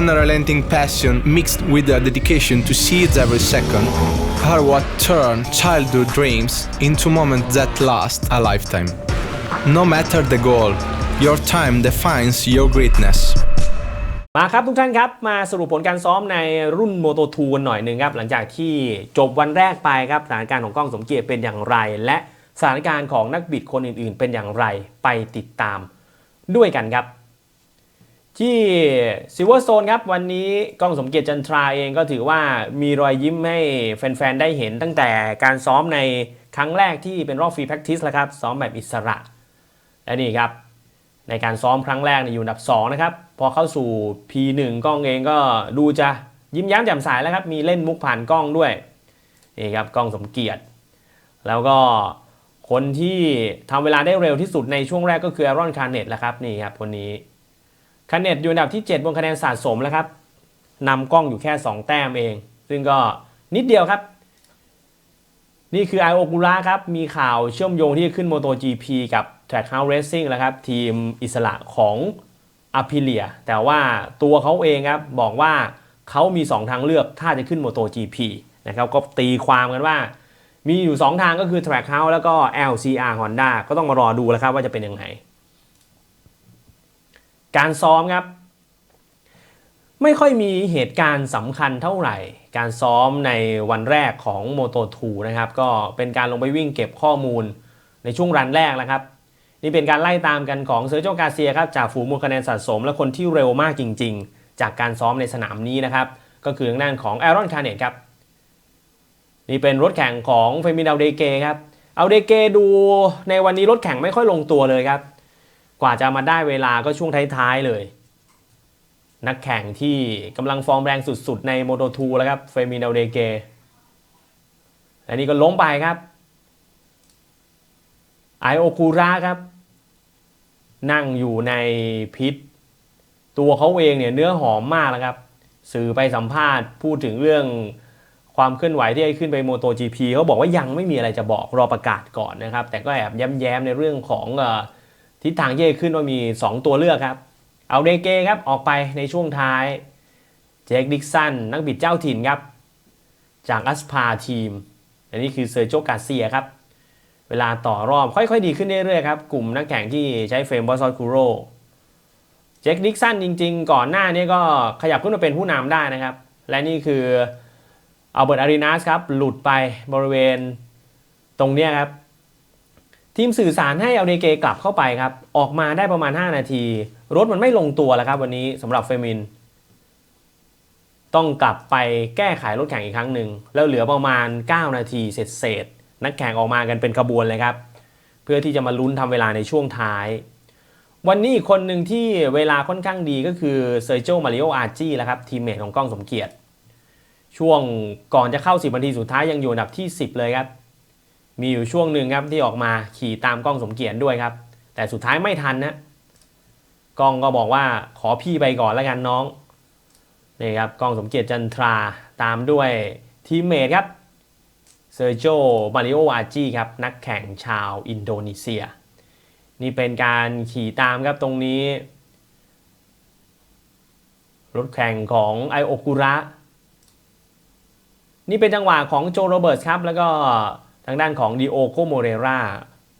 unrelenting passion mixed with a dedication to seize every second are what turn childhood dreams into moments that last a lifetime. No matter the goal, your time defines your greatness. มาครับทุกท่านครับมาสรุปผลการซ้อมในรุ่นโมโตทูกันหน่อยหนึ่งครับหลังจากที่จบวันแรกไปครับสถานการณ์ของกล้องสมเกียรติเป็นอย่างไร และสถานการณ์ของนักบิดคนอื่นๆ เป็นอย่างไรไปติดตามด้วยกันครับ ที่ซิลเวอร์โซนครับ วันนี้กล้องสมเกียรติจันทราเองก็ถือว่ามีรอยยิ้มให้แฟน ๆ ได้เห็นตั้งแต่การซ้อมในครั้งแรกที่เป็นรอบฟรีแพ็กทิสแล้วครับ ซ้อมแบบอิสระ และนี่ครับ ในการซ้อมครั้งแรกอยู่อันดับ 2 นะครับ พอเข้าสู่ P1 กล้องเองก็ดูจะยิ้มย้มแจ่มใสแล้วครับ มีเล่นมุกผ่านกล้องด้วยนี่ครับกล้องสมเกียรติ แล้วก็คนที่ทำเวลาได้เร็วที่สุดในช่วงแรกก็คือแอรอนคาร์เนตแหละครับนี่ครับคนนี้ คาร์เนตอยู่อันดับที่ 7 บนคะแนนสะสมแล้วครับนำกล้องอยู่แค่ 2 แต้มเอง ซึ่งก็นิดเดียวครับ นี่คือไอโอกุระครับ มีข่าวเชื่อมโยงที่จะขึ้น MotoGP กับ Trackhouse Racing แล้วครับ ทีมอิสระของ a p i l i a แต่ว่าตัวเขาเองครับบอกว่าเขามี 2 ทางเลือกถ้าจะขึ้น MotoGP นะครับก็ตีความกันว่า มีอยู่ 2 ทางก็คือ Trackhouse แล้วก็ LCR Honda ก็ต้องมารอดูแล้วครับว่าจะเป็นยังไง การซ้อมครับ ไม่ค่อยมีเหตุการณ์สำคัญเท่าไหร่ การซ้อมในวันแรกของ Moto 2นะครับ ก็เป็นการลงไปวิ่งเก็บข้อมูลในช่วงรันแรกแล้วครับ นี่เป็นการไล่ตามกันของเซอร์โจกาเซียครับจากฝูงมูลคะแนนสะสม และคนที่เร็วมากจริง ๆ จากการซ้อมในสนามนี้นะครับ ก็คือทางด้านของแอรอนคาร์เนตครับ นี่เป็นรถแข่งของเฟมิน a ลเดเกครับเอาเดเกดูในวันนี้รถแข่งไม่ค่อยลงตัวเลยครับ กว่าจะมาได้เวลาก็ช่วงท้ายๆเลย นักแข่งที่กำลังฟอร์มแรงสุดๆ ในโมโต2แล้วครับเฟมิน a ลเดเกและนี่ก็ล้มไปครับไอโอคูระครับ นั่งอยู่ในพิษ ตัวเขาเองเนี่ยเนื้อหอมมากแล้วครับ สื่อไปสัมภาษณ์พูดถึงเรื่องความเคลื่อนไหวที่ให้ขึ้นไปโมโต GP เขาบอกว่ายังไม่มีอะไรจะบอกรอประกาศก่อนนะครับ แต่ก็แอบแย้ำๆในเรื่องของอ ทิศทางที่ขึ้นว่ามี 2 ตัวเลือกครับ เอาเดเกครับออกไปในช่วงท้าย เจคดิกสันนักบิดเจ้าถิ่นครับ จากอัสพาทีม อันนี้คือเซอร์โจกาเซียครับ เวลาต่อรอบค่อยๆ ดีขึ้นเรื่อยๆครับ กลุ่มนักแข่งที่ใช้เฟรมบอสซอคูโรเจคดิกสันจริงๆ ก่อนหน้านี้ก็ขยับขึ้นมาเป็นผู้นำได้นะครับ และนี่คืออัลเบิร์ตอารีนาสครับ หลุดไปบริเวณตรงนี้ครับ ทีมสื่อสารให้เอาเดเกกลับเข้าไปครับ ออกมาได้ประมาณ 5 นาที รถมันไม่ลงตัวแล้วครับวันนี้สำหรับเฟมิน ต้องกลับไปแก้ไขรถแข่งอีกครั้งหนึ่ง แล้วเหลือประมาณ 9 นาทีเสร็จเสร็จนักแข่งออกมากันเป็นขบวนเลยครับ เพื่อที่จะมาลุ้นทำเวลาในช่วงท้าย วันนี้คนหนึ่งที่เวลาค่อนข้างดีก็คือเซอร์โจมาริโออาร์จีแล้วครับทีมเมทของกล้องสมเกียรติ ช่วงก่อนจะเข้า 10นาทีสุดท้ายยังอยู่อันดับที่ 10 เลยครับ มีอยู่ช่วงหนึ่งครับที่ออกมาขี่ตามกล้องสมเกียรติด้วยครับ แต่สุดท้ายไม่ทันนะกล้องก็บอกว่าขอพี่ไปก่อนแล้วกันน้องนี่ครับกล้องสมเกียรติจันทราตามด้วยทีมเมทครับเซอร์โจมาริโออาจีครับนักแข่งชาวอินโดนีเซีย นี่เป็นการขี่ตามครับตรงนี้ รถแข่งของไอโอกุระ นี่เป็นจังหวะของโจโรเบิร์ตครับแล้วก็ ทางด้านของดิโอโกโมเรรา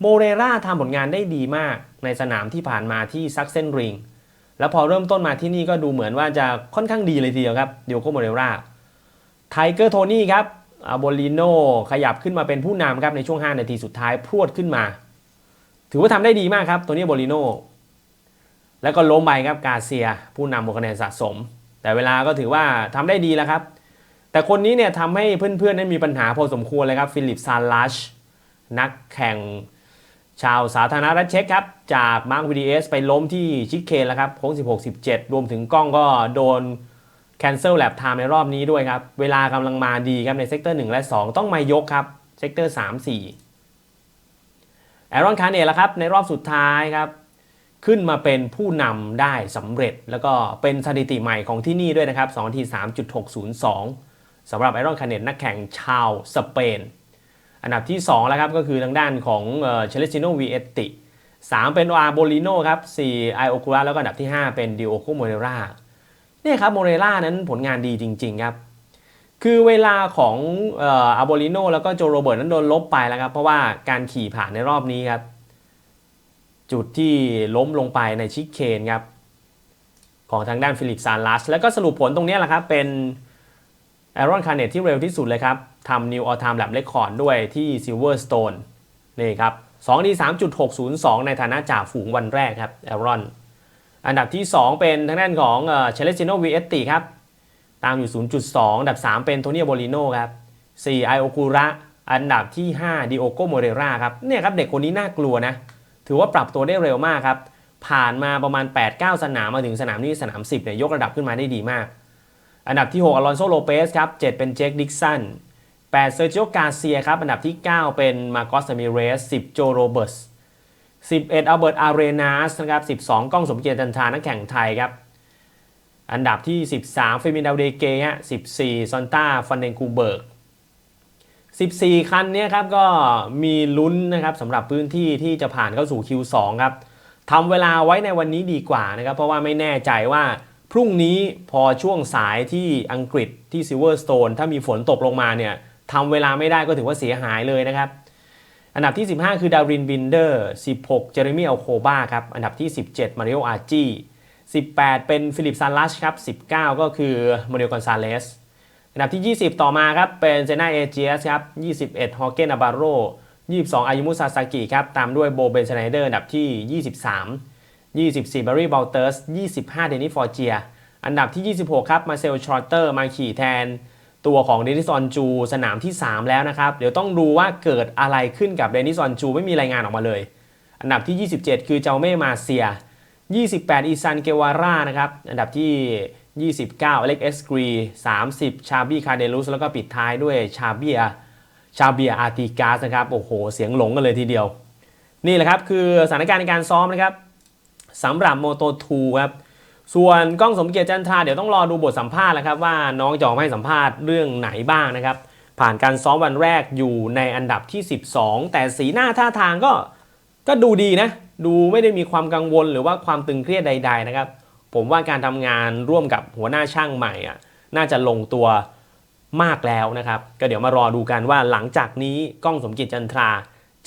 โมเรราทำผลงานได้ดีมากในสนามที่ผ่านมาที่ซักเซนริงแล้วพอเริ่มต้นมาที่นี่ก็ดูเหมือนว่าจะค่อนข้างดีเลยทีเดียวครับดิโอโกโมเรราไทเกอร์โทนี่ครับอาโบลิโนขยับขึ้นมาเป็นผู้นำครับในช่วง 5 นาทีสุดท้ายพรวดขึ้นมา ถือว่าทำได้ดีมากครับตัวนี้โบลิโนแล้วก็ล้มไปครับกาเซีย ผู้นำบนคะแนนสะสม แต่เวลาก็ถือว่าทำได้ดีแล้วครับ แต่คนนี้เนี่ยทำให้เพื่อนๆนั้มีปัญหาพอสมควรเลยครับฟิลิปซานลัชนักแข่งชาวสาธารณรัฐเช็กครับ จากมาร์ควีดีเอสไปล้มที่ชิคเคนแล้วครับโค้ง 16 17 รวมถึงกล้องก็โดน cancel lap time ในรอบนี้ด้วยครับ เวลากำลังมาดีครับในเซกเตอร์ 1 และ 2 ต้องมายกครับ เซกเตอร์ 3 4แอรอนคาร์เนลครับ ในรอบสุดท้ายครับ ขึ้นมาเป็นผู้นำได้สำเร็จ แล้วก็เป็นสถิติใหม่ของที่นี่ด้วยนะครับ2นาที3.602 สำหรับไอรอนคาเนตนักแข่งชาวสเปน อันดับที่2แล้วครับก็คือทางด้านของเชเลซิโนวีเอติ3เป็นอาโบลิโนครับ4ไอโอคูระแล้วก็อันดับที่ 5 เป็นดิโอโคโมเรราเนี่ยครับโมเรล่านั้นผลงานดีจริง ๆ ครับ คือเวลาของอาโบลิโนแล้วก็โจโรเบิร์ตนั้นโดนลบไปแล้วครับ เพราะว่าการขี่ผ่านในรอบนี้ครับ จุดที่ล้มลงไปในชิคเคนครับ ของทางด้านฟิลิปซานลัส แล้วก็สรุปผลตรงนี้แหละครับเป็น แอรอนคาร์เนตที่เร็วที่สุดเลยครับทำนิวออ t ท m ม l ล b เ e คคอร์ดด้วยที่ซิลเวอร์สโตนนี่ครับ2ดี3.602 ในฐานะจ่าฝูงวันแรกครับแอรอน อันดับที่ 2 เป็นทางด้านของเชเลซิโนวีเอตติครับ ตามอยู่ 0.2 อันดับ 3 เป็นโทเนี่โบลิโนครับ4ไอโอคูระ อันดับที่ 5ดิโอโกโมเรราครับ เนี่ยครับเด็กคนนี้น่ากลัวนะ ถือว่าปรับตัวได้เร็วมากครับ ผ่านมาประมาณ 8-9 สนามมาถึงสนามนี้สนาม 10เนี่ยยกระดับขึ้นมาได้ดีมาก อันดับที่ 6 อลอนโซโลเปสครับ 7 เป็นเจคดิกสัน 8 เซอร์จิโอกาเซียครับ อันดับที่ 9 เป็นมาโกสมิเรส 10 โจโรเบิร์ส11 อัลเบิร์ต อารีนาสนะครับ 12 ก้องสมเกียรติจันทานักแข่งไทยครับ อันดับที่ 13เฟมินดาวเดเกฮะ14 ซอนต้า ฟันเดนคูเบิร์ก 14 คันนี้ครับก็มีลุ้นนะครับสำหรับพื้นที่ที่จะผ่านเข้าสู่ Q2 ครับทำเวลาไว้ในวันนี้ดีกว่านะครับ เพราะว่าไม่แน่ใจว่า พรุ่งนี้พอช่วงสายที่อังกฤษที่ซิลเวอร์สโตนถ้ามีฝนตกลงมาเนี่ยทำเวลาไม่ได้ก็ถือว่าเสียหายเลยนะครับ อันดับที่ 15 คือดารินบินเดอร์ 16 เจเรมีอัลโคบาครับ อันดับที่ 17 มาริโออาร์จี18 เป็นฟิลิปซานลัชครับ 19 ก็คือโมเนลกอนซาเลส อันดับที่ 20 ต่อมาครับ เป็นเซนาเอเจสครับ 21 ฮอเกนอาบาโร22 อายุมุซาซากิครับ ตามด้วยโบเบนชไนเดอร์ อันดับที่ 23 24 บารีบอลเตอร์ส 25 เดนิฟอร์เจีย อันดับที่ 26 ครับมาเซลชอร์เตอร์มาขี่แทน ตัวของเดนิสออนจู สนามที่ 3 แล้วนะครับ เดี๋ยวต้องดูว่าเกิดอะไรขึ้นกับเดนิสออนจูไม่มีรายงานออกมาเลย อันดับที่ 27 คือเจ้าเม่มาเซีย 28 อีซันเกวาร่านะครับ อันดับที่ 29 อเล็กเอสกรี 30 ชาบี้คาเดลุส แล้วก็ปิดท้ายด้วยชาเบีย ชาเบียอาร์ติกาสนะครับ โอ้โห เสียงหลงกันเลยทีเดียว นี่แหละครับคือสถานการณ์ในการซ้อมนะครับ สำหรับ Moto 2ครับส่วนกล้องสมเกียรติจันทราเดี๋ยวต้องรอดูบทสัมภาษณ์แล้วครับว่าน้องจะออกให้สัมภาษณ์เรื่องไหนบ้างนะครับ ผ่านการซ้อมวันแรกอยู่ในอันดับที่ 12 แต่สีหน้าท่าทางก็ก็ดูดีนะ ดูไม่ได้มีความกังวลหรือว่าความตึงเครียดใด ๆนะครับ ผมว่าการทำงานร่วมกับหัวหน้าช่างใหม่อะน่าจะลงตัวมากแล้วนะครับ ก็เดี๋ยวมารอดูกันว่าหลังจากนี้กล้องสมกิจจันทรา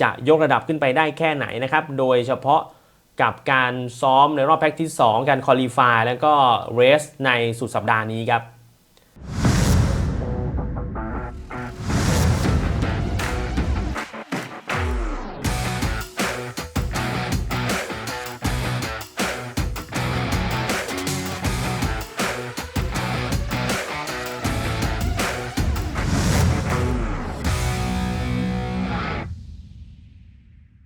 จะยกระดับขึ้นไปได้แค่ไหนนะครับ โดยเฉพาะ กับการซ้อมในรอบแพ็กที่ 2 การคอลี่ฟายแล้วก็เรสในสุดสัปดาห์นี้ครับ